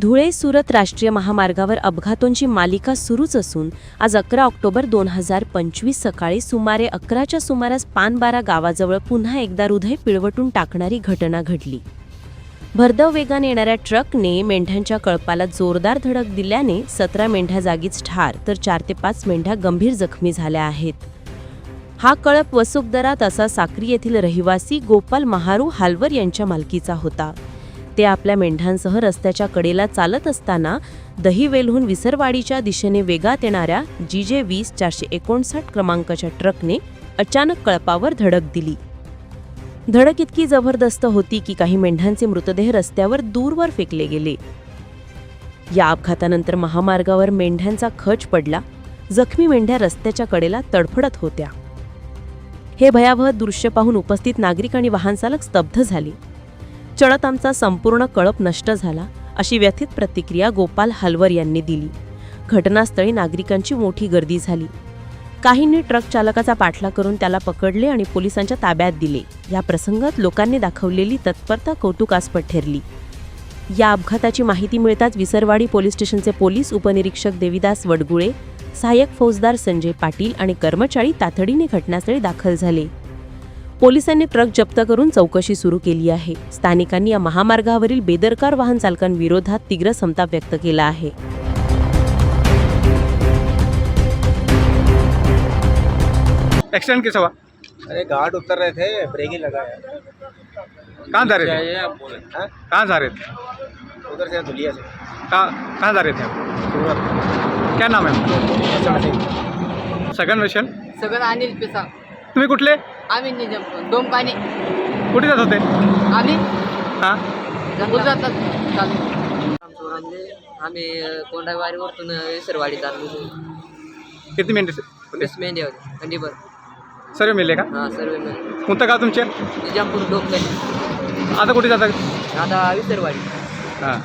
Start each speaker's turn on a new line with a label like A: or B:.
A: धुळे सुरत राष्ट्रीय महामार्गावर अपघातांची मालिका सुरूच असून आज अकरा ऑक्टोबर दोन हजार पंचवीस सकाळी सुमारे अकराच्या सुमारास पानबारा गावाजवळ पुन्हा एकदा हृदय पिळवटून टाकणारी घटना घडली. भरधाव वेगाने येणाऱ्या ट्रकने मेंढ्यांच्या कळपाला जोरदार धडक दिल्याने सतरा मेंढ्या जागीच ठार तर चार ते पाच मेंढ्या गंभीर जखमी झाल्या आहेत. हा कळप वसुकदरात असा साक्री येथील रहिवासी गोपाल महारू हालवर यांच्या मालकीचा होता. ते आपल्या मेंढ्यांसह रस्त्याच्या कडेला चालत असताना दहिवेलहून विसरवाडीच्या दिशेने वेगात येणाऱ्या जी जे वीस चारशे एकोणसाठ क्रमांकाच्या ट्रकने अचानक कळपावर धडक दिली. धडक इतकी जबरदस्त होती की काही मेंढ्यांचे मृतदेह रस्त्यावर दूरवर फेकले गेले. या अपघातानंतर महामार्गावर मेंढ्यांचा खच पडला. जखमी मेंढ्या रस्त्याच्या कडेला तडफडत होत्या. हे भयावह दृश्य पाहून उपस्थित नागरिक आणि वाहनचालक स्तब्ध झाले. चढत आमचा संपूर्ण कळप नष्ट झाला अशी व्यथित प्रतिक्रिया गोपाल हलवर यांनी दिली. घटनास्थळी नागरिकांची मोठी गर्दी झाली. काहींनी ट्रक चालकाचा पाठला करून त्याला पकडले आणि पोलिसांच्या ताब्यात दिले. या प्रसंगात लोकांनी दाखवलेली तत्परता कौतुकास्पद ठरली. या अपघाताची माहिती मिळताच विसरवाडी पोलीस स्टेशनचे पोलीस उपनिरीक्षक देविदास वडगुळे सहाय्यक फौजदार संजय पाटील आणि कर्मचारी तातडीने घटनास्थळी दाखल झाले. पोलिसांनी ट्रक जप्त करून चौकशी सुरू केली आहे. स्थानिकांनी या महामार्गावरील बेदरकार वाहन चालकांविरोधात तीव्र संताप व्यक्त केला आहे.
B: एक्सीडेंट कैसा हुआ?
C: अरे घाट उतर रहे थे ब्रेक ही लगाया।
B: कहाँ जा रहे थे?
C: चाहिए आप बोले। हाँ?
B: कहाँ जा रहे थे?
C: उधर से धुलिया से।
B: कहाँ कहाँ जा रहे थे आप?
C: सूरत।
B: क्या नाम है सगन वर्षन
D: सगळं अनिल पिसा।
B: तुम्ही कुठले?
D: आम्ही निजामपूर दोन पाणी.
B: कुठे जात होते?
D: आम्ही
B: हां?
D: गुजरातात चालू. आम्ही कोंडावारीवरतून विसरवाडी चाललो
B: किती मिनिट
D: वीस मेंढी होते. खंडीभर
B: सर्व मिळले का?
D: हां सर्व मिळून
B: कोणतं गाव तुमचे?
D: निजामपूर डोकले
B: आता कुठे जातात
D: आता विसरवाडी.
B: हां.